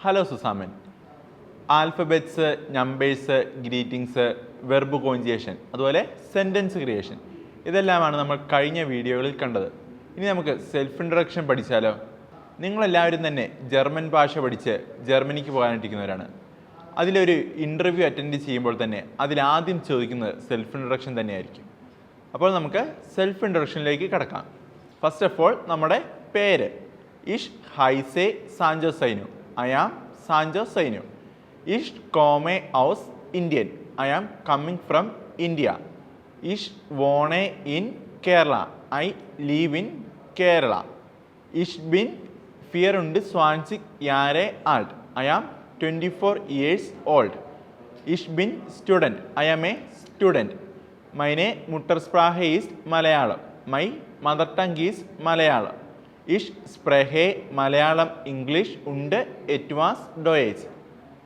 Hello സുസാമൻ alphabets numbers greetings verb conjugation അതുപോലെ sentence creation ഇതെല്ലാമാണ് നമ്മൾ കഴിഞ്ഞ വീഡിയോകളിൽ കണ്ടത്. ഇനി നമുക്ക് സെൽഫ് ഇൻട്രഡക്ഷൻ പഠിച്ചാലോ? നിങ്ങളെല്ലാവരും തന്നെ ജർമ്മൻ ഭാഷ പഠിച്ച് ജർമ്മനിക്ക് പോകാനിരിക്കുന്നവരാണ്. അതിലൊരു ഇന്റർവ്യൂ അറ്റൻഡ് ചെയ്യുമ്പോൾ തന്നെ അതിലാദ്യം ചോദിക്കുന്നത് സെൽഫ് ഇൻട്രഡക്ഷൻ തന്നെയായിരിക്കും. അപ്പോൾ നമുക്ക് സെൽഫ് ഇൻട്രഡക്ഷനിലേക്ക് കടക്കാം. ഫസ്റ്റ് ഓഫ് ഓൾ നമ്മുടെ പേര്. ഇഷ് ഹൈസെ സാഞ്ചോ സൈനു ഐ ആം സാഞ്ചോ സൈനു ഇഷ് കോമെ ഔസ് Indian I am coming from India ഇഷ് വോണെ in Kerala I live in Kerala ഇഷ് ബിൻ ഫിയർ ഉണ്ട് സ്വാൻസിക് യാരെ Alt I am twenty four years old ഇഷ് ബിൻ സ്റ്റുഡന്റ് ഐ ആം എ സ്റ്റുഡന്റ് മൈനെ മുട്ടർസ്പ്രാഹ is Malayalam my mother tongue is Malayalam ഇഷ് സ്പ്രഹേ മലയാളം ഇംഗ്ലീഷ് ഉണ്ട് എറ്റ്വാസ് ഡോയേജ്.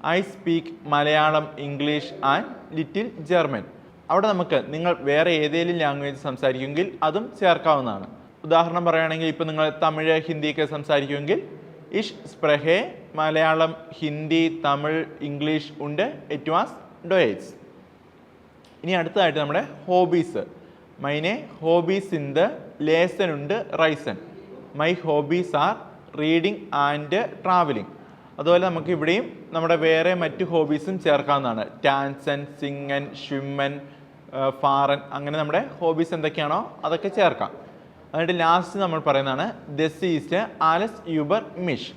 I speak Malayalam English and little German. അവിടെ നമുക്ക് നിങ്ങൾ വേറെ ഏതെങ്കിലും ലാംഗ്വേജ് സംസാരിക്കുമെങ്കിൽ അതും ചേർക്കാവുന്നതാണ്. ഉദാഹരണം പറയുകയാണെങ്കിൽ ഇപ്പോൾ നിങ്ങൾ തമിഴ് ഹിന്ദിയൊക്കെ സംസാരിക്കുമെങ്കിൽ ഇഷ് സ്പ്രഹേ മലയാളം ഹിന്ദി തമിഴ് ഇംഗ്ലീഷ് ഉണ്ട് ഇറ്റ് വാസ് ഡോയേജ്. ഇനി അടുത്തതായിട്ട് നമ്മുടെ ഹോബീസ്. മൈനെ ഹോബീസ് ഇൻ ദ ലേസൻ ഉണ്ട് Raisan. My hobbies are reading and travelling അതുപോലെ നമുക്ക് ഇവിടെയും നമ്മുടെ വേറെ മറ്റ് ഹോബീസും ചേർക്കാവുന്നതാണ്. ഡാൻസൻ സിങ്ങൻ ഷ്വിമ്മൻ ഫാറൻ അങ്ങനെ നമ്മുടെ ഹോബീസ് എന്തൊക്കെയാണോ അതൊക്കെ ചേർക്കാം. എന്നിട്ട് ലാസ്റ്റ് നമ്മൾ പറയുന്നതാണ് ദസ് ഈസ് ആലസ് യുബർ മിഷ്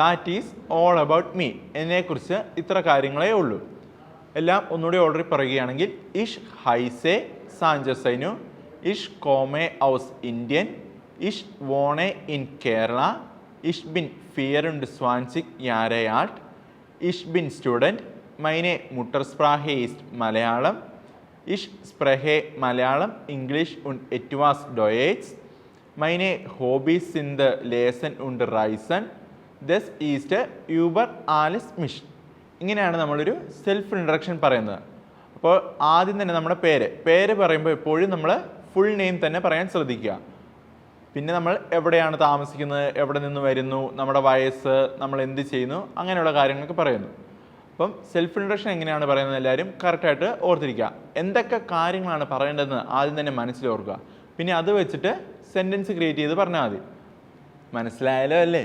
that is all about me എന്നെക്കുറിച്ച് ഇത്ര കാര്യങ്ങളേ ഉള്ളൂ. എല്ലാം ഒന്നുകൂടി ഓർഡർ പറയുകയാണെങ്കിൽ ഇഷ് ഹൈസെ സാഞ്ചസൈനു ഇഷ് കോമെ ഔസ് ഇന്ത്യൻ ഇഷ് വോണെ ഇൻ കേരള ഇഷ് ബിൻ ഫിയർ ഉണ്ട് സ്വാൻസിക് യാരയാട്ട് ഇഷ് ബിൻ സ്റ്റുഡന്റ് മൈനെ മുട്ടർസ്പ്രാഹെ ഈസ്റ്റ് മലയാളം ഇഷ് സ്പ്രഹെ മലയാളം ഇംഗ്ലീഷ് ഉണ്ട് എറ്റുവാസ് ഡൊയേറ്റ്സ് മൈനെ ഹോബീസ് ഇൻ ദ ലേസൺ ഉണ്ട് റൈസൺ ദസ് ഈസ്റ്റ് യൂബർ ആലിസ് മിഷ്. ഇങ്ങനെയാണ് നമ്മളൊരു സെൽഫ് ഇൻട്രഡക്ഷൻ പറയുന്നത്. അപ്പോൾ ആദ്യം തന്നെ നമ്മുടെ പേര്. പേര് പറയുമ്പോൾ എപ്പോഴും നമ്മൾ ഫുൾ നെയിം തന്നെ പറയാൻ ശ്രദ്ധിക്കുക. പിന്നെ നമ്മൾ എവിടെയാണ് താമസിക്കുന്നത് എവിടെ നിന്ന് വരുന്നു നമ്മുടെ വയസ്സ് നമ്മൾ എന്ത് ചെയ്യുന്നു അങ്ങനെയുള്ള കാര്യങ്ങളൊക്കെ പറയുന്നു. അപ്പം സെൽഫ് ഇൻട്രഡക്ഷൻ എങ്ങനെയാണ് പറയുന്നത് എല്ലാവരും കറക്റ്റായിട്ട് ഓർത്തിരിക്കുക. എന്തൊക്കെ കാര്യങ്ങളാണ് പറയേണ്ടതെന്ന് ആദ്യം തന്നെ മനസ്സിലോർക്കുക പിന്നെ അത് വെച്ചിട്ട് സെന്റൻസ് ക്രിയേറ്റ് ചെയ്ത് പറഞ്ഞാൽ മതി. മനസ്സിലായാലോ അല്ലേ?